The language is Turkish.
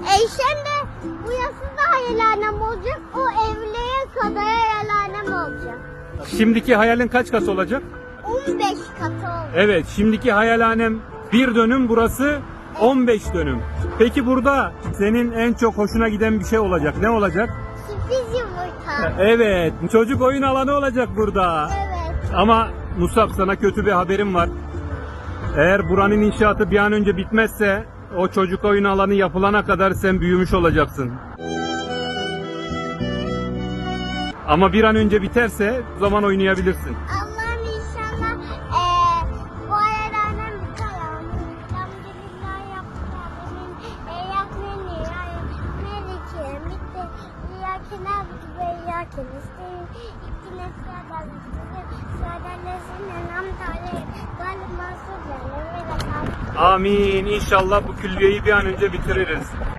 E şimdi bu yasız hayalhanem olacak. O evliye kadar hayalhanem olacak. Şimdiki hayalin kaç kat olacak? 15 katı olacak. Evet, şimdiki hayalhanem bir dönüm, burası 15 dönüm. Peki burada senin en çok hoşuna giden bir şey olacak. Ne olacak? Sürpriz yumurta. Evet, çocuk oyun alanı olacak burada. Evet. Ama Musab sana kötü bir haberim var. Eğer buranın inşaatı bir an önce bitmezse o çocuk oyun alanı yapılana kadar sen büyümüş olacaksın. Ama bir an önce biterse o zaman oynayabilirsin. Hayalhanem biter. Elhamdülillah yaptım. Eyakmen Melike. Bitti. Abudu ve aleyhim ve lâ Amin. İnşallah bu külliyeyi bir an önce bitiririz.